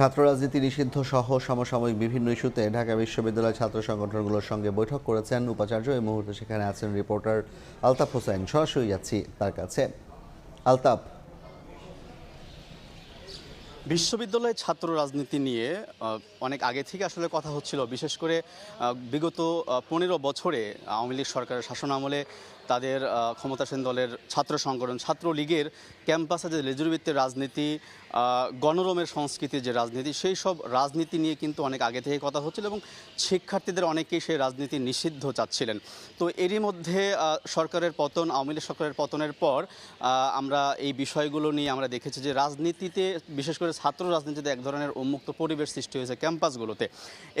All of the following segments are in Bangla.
ছাত্র রাজনীতি নিষিদ্ধ সহ সমসাময়িক বিভিন্ন ইস্যুতে ঢাকা বিশ্ববিদ্যালয় ছাত্র সংগঠনগুলোর সঙ্গে বৈঠক করেছেন উপাচার্য। এই মুহূর্তে সেখানে আছেন রিপোর্টার আলতাফ হোসেন। সরাসরি যাচ্ছি তার কাছে। আলতাফ বিশ্ববিদ্যালয়ে ছাত্র রাজনীতি নিয়ে অনেক আগে থেকে আসলে কথা হচ্ছিল। বিশেষ করে বিগত পনেরো বছরে আওয়ামী লীগ সরকারের শাসন আমলে তাদের ক্ষমতাসীন দলের ছাত্র সংগঠন ছাত্র লীগের ক্যাম্পাসে যে লেজুরবৃত্তের রাজনীতি গণরমের সংস্কৃতির যে রাজনীতি, সেই সব রাজনীতি নিয়ে কিন্তু অনেক আগে থেকে কথা হচ্ছিল এবং শিক্ষার্থীদের অনেকেই সেই রাজনীতি নিষিদ্ধ চাচ্ছিলেন। তো এরই মধ্যে সরকারের পতন, আওয়ামী লীগ সরকারের পতনের পর আমরা এই বিষয়গুলো নিয়ে আমরা দেখেছি যে রাজনীতিতে, বিশেষ করে ছাত্র রাজনীতিতে এক ধরনের উন্মুক্ত পরিবেশ সৃষ্টি হয়েছে ক্যাম্পাসগুলোতে।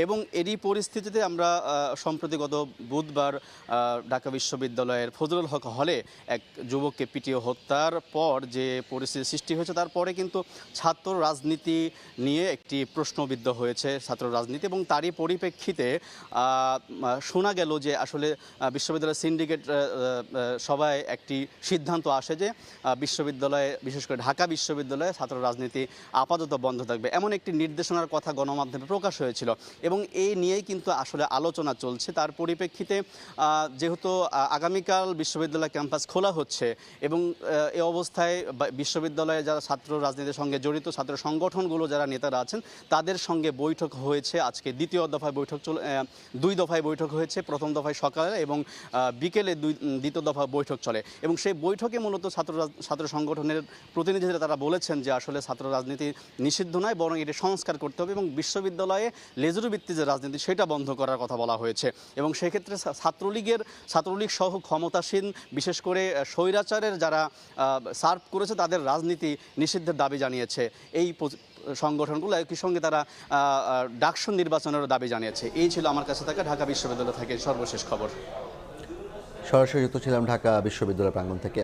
এবং এরই পরিস্থিতিতে আমরা সম্প্রতি গত বুধবার ঢাকা বিশ্ববিদ্যালয়ের ফজলুল হক হলে এক যুবককে পিটিয়ে হত্যার পর যে পরিস্থিতি সৃষ্টি হয়েছে তারপরে কিন্তু ছাত্র রাজনীতি নিয়ে একটি প্রশ্নবিদ্ধ হয়েছে ছাত্র রাজনীতি এবং তারই পরিপ্রেক্ষিতে শোনা গেল যে আসলে বিশ্ববিদ্যালয়ের সিন্ডিকেট সভায় একটি সিদ্ধান্ত আসে যে বিশ্ববিদ্যালয়ে, বিশেষ করে ঢাকা বিশ্ববিদ্যালয়ে ছাত্র রাজনীতি আপাতত বন্ধ থাকবে। এমন একটি নির্দেশনার কথা গণমাধ্যমে প্রকাশ হয়েছিল এবং এই নিয়েই কিন্তু আসলে আলোচনা চলছে। তার পরিপ্রেক্ষিতে যেহেতু আগামীকাল বিশ্ববিদ্যালয় ক্যাম্পাস খোলা হচ্ছে এবং এ অবস্থায় বিশ্ববিদ্যালয়ে যারা ছাত্র রাজনীতির সঙ্গে জড়িত ছাত্র সংগঠনগুলো যারা নেতারা আছেন, তাদের সঙ্গে বৈঠক হয়েছে। আজকে দ্বিতীয় দফায় বৈঠক চলে দুই দফায় বৈঠক হয়েছে। প্রথম দফায় সকালে এবং বিকেলে দুই, দ্বিতীয় দফা বৈঠক চলে। এবং সেই বৈঠকে মূলত ছাত্র ছাত্র সংগঠনের প্রতিনিধিরা তারা বলেছেন যে আসলে ছাত্র রাজনীতি নিষিদ্ধ নয় বরং এটি সংস্কার করতে হবে এবং বিশ্ববিদ্যালয়ে লেজুরি ভিত্তিক যে রাজনীতি সেটা বন্ধ করার কথা বলা হয়েছে। এবং সেক্ষেত্রে ছাত্রলীগের ছাত্রলীগ সহ ক্ষমতাসীন বিশেষ করে স্বৈরাচারের যারা সার্ভ করেছে তাদের রাজনীতি নিষিদ্ধের দাবি জানিয়েছে। এই সংগঠনগুলো একই সঙ্গে তারা আহ, নির্বাচনেরও দাবি জানিয়েছে। এই ছিল আমার কাছে থাকা ঢাকা বিশ্ববিদ্যালয় থেকে সর্বশেষ খবর। সরাসরি যুক্ত ছিলাম ঢাকা বিশ্ববিদ্যালয় প্রাঙ্গণ থেকে।